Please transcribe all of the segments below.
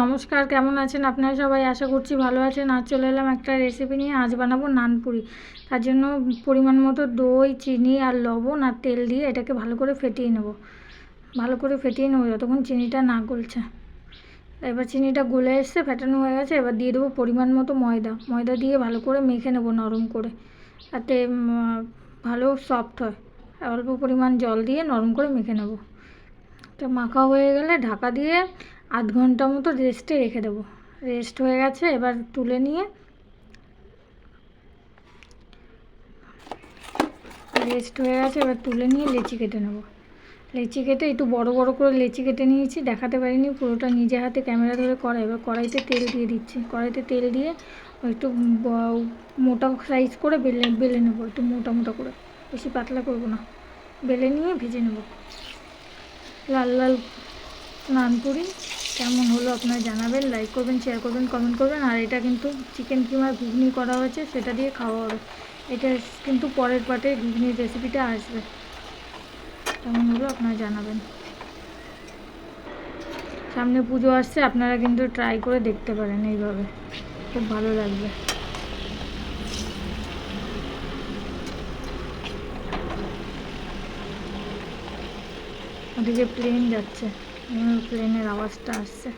নমস্কার কেমন আছেন আপনারা সবাই? আশা করছি ভালো আছেন। আজ চলে এলাম একটা রেসিপি নিয়ে। আজ বানাবো নানপুরি তার জন্য পরিমাণ মতো দই চিনি আর লবণ আর তেল দিয়ে এটাকে ভালো করে ফেটিয়ে নেব। ভালো করে ফেটিয়ে নেব যতক্ষণ চিনিটা না গলছে। এবার চিনিটা গলে এসছে ফেটানো হয়ে গেছে। এবার দিয়ে দেবো পরিমাণ মতো ময়দা। ময়দা দিয়ে ভালো করে মেখে নেব নরম করে। উম, ভালো সফট হয়। অল্প পরিমাণ জল দিয়ে নরম করে মেখে নেব। তো মাখা হয়ে গেলে ঢাকা দিয়ে আধ ঘণ্টা মতো রেস্টে রেখে দেবো। রেস্ট হয়ে গেছে, এবার তুলে নিয়ে রেস্ট হয়ে গেছে, এবার তুলে নিয়ে লেচি কেটে নেব। লেচি কেটে একটু বড় বড় করে লেচি কেটে নিয়েছি, দেখাতে পারিনি, পুরোটা নিজে হাতে ক্যামেরা ধরে করা। এবার কড়াইতে তেল দিয়ে দিচ্ছি। কড়াইতে তেল দিয়ে একটু মোটা সাইজ করে বেলে বেলে নেব, একটু মোটা মোটা করে। বেশি পাতলা করব না। বেলে নিয়ে ভেজে নেব। লাল লাল নানপুরি কেমন হলো আপনারা জানাবেন লাইক করবেন শেয়ার করবেন কমেন্ট করবেন, আর এটা কিন্তু চিকেন কিমার ঘুগনি করা হয়েছে, সেটা দিয়ে খাওয়া হবে। এটা কিন্তু পরের পার্টে ঘুগনির রেসিপিটা আসবে। কেমন হলো আপনারা জানাবেন। সামনে পুজো আসছে, আপনারা কিন্তু ট্রাই করে দেখতে পারেন এইভাবে। খুব ভালো লাগবে। ওদিকে প্লেন যাচ্ছে। প্লেনের আওয়াজটা আসছে।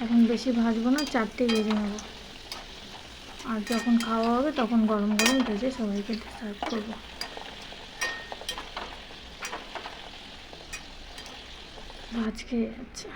এখন বেশি ভাজবো না, চারটে ভেজে নেব। আর যখন খাওয়া হবে তখন গরম গরম ভেজে সবাইকে সার্ভ করব। ভাজ খেয়ে যাচ্ছে।